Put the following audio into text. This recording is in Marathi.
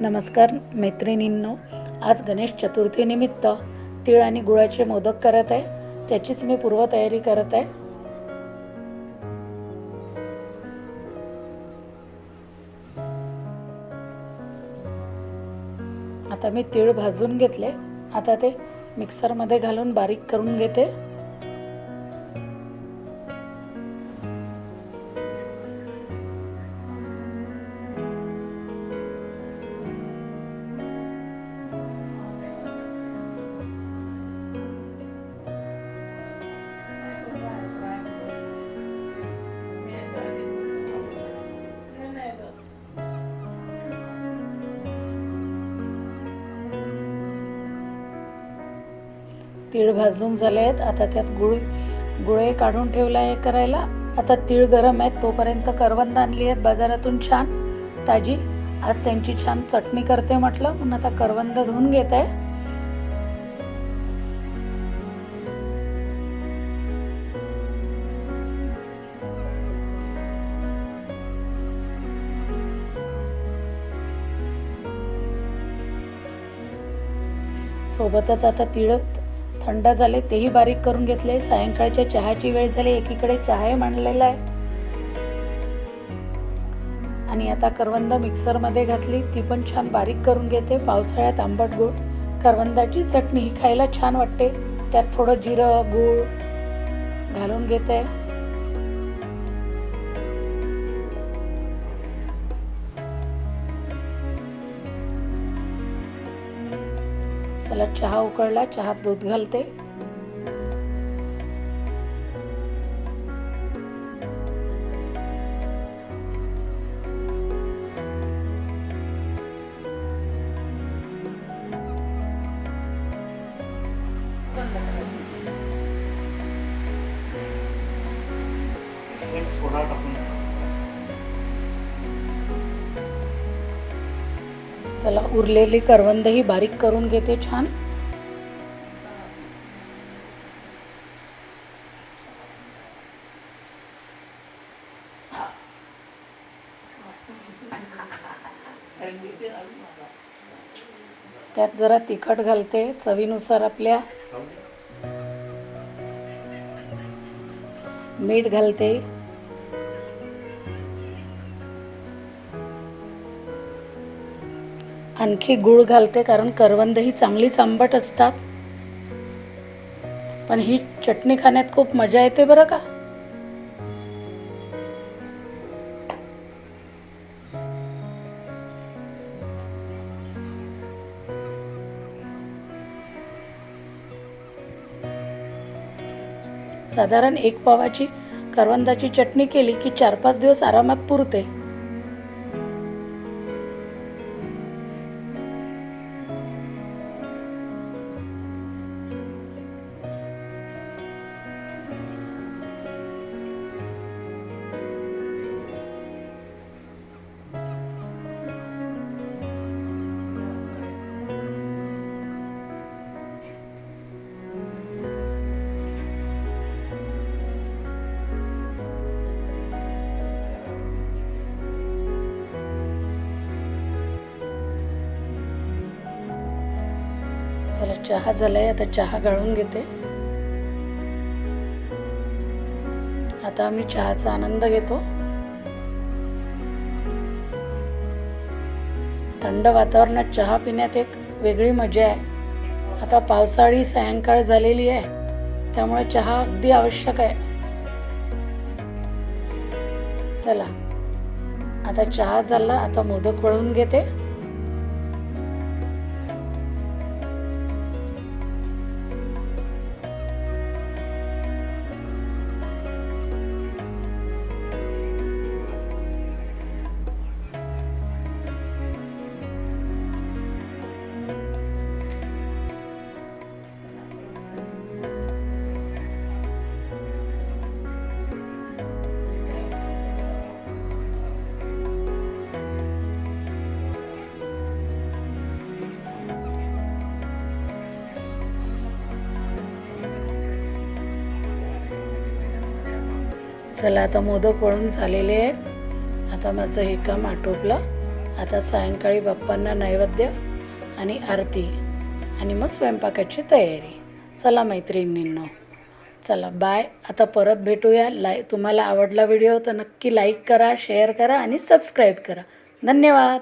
नमस्कार मैत्रिणींनो आज गणेश चतुर्थीनिमित्त तीळ आणि गुळाचे मोदक करत आहे. त्याचीच मी पूर्वतयारी करत आहे. आता मी तीळ भाजून घेतले. आता ते मिक्सरमध्ये घालून बारीक करून घेते. तीळ भाजून झाले आहेत. आता त्यात गुळ गुळे काढून ठेवला आहे करायला. आता तीळ गरम आहेत तोपर्यंत करवंद आणली आहेत. बाजारातून छान. ताजी. आज त्यांची छान चटणी करते म्हटलं. म्हणून आता करवंद धुवून घेत आहे. सोबतच आता तीळ थंड झाले तेही बारीक करून घेतले. सायंकाळच्या चहाची वेळ झाली एकीकडे चहाही मांडलेला आहे. आणि आता करवंद मिक्सरमध्ये घातली ती पण छान बारीक करून घेते. पावसाळ्यात आंबट गूळ. करवंदाची चटणी ही खायला छान वाटते. त्यात थोडं जिरं गूळ घालून घेते. चला चहा उकळला चहात दूध घालते. चला उरलेली करवंदही बारीक करून घेते छान. त्यात जरा तिखट घालते चवीनुसार आपल्या. मीठ घालते. आणखी गूळ घालते कारण करवंद ही चांगलीच आंबट असतात. पण ही चटणी खाण्यात खूप मजा येते बरं का? साधारण एक पावाची करवंदाची चटणी केली की चार पाच दिवस आरामात पुरते. चला चहा झालाय आता चहा गाळून घेते. आता आम्ही चहाचा आनंद घेतो. थंड वातावरणात चहा पिण्यात एक वेगळी मजा आहे. आता पावसाळी सायंकाळ झालेली आहे. त्यामुळे चहा अगदी आवश्यक आहे. चला. आता चहा झाला आता मोदक वळून घेते. चला आता मोदक वळून झालेले आहेत. आता माझं हे काम आटोपलं. आता सायंकाळी बाप्पांना नैवेद्य आणि आरती आणि मग स्वयंपाकाची तयारी. चला मैत्रिणींनो. चला बाय आता परत भेटूया. लाय तुम्हाला आवडला व्हिडिओ तर नक्की लाईक करा शेअर करा आणि सबस्क्राईब करा. धन्यवाद.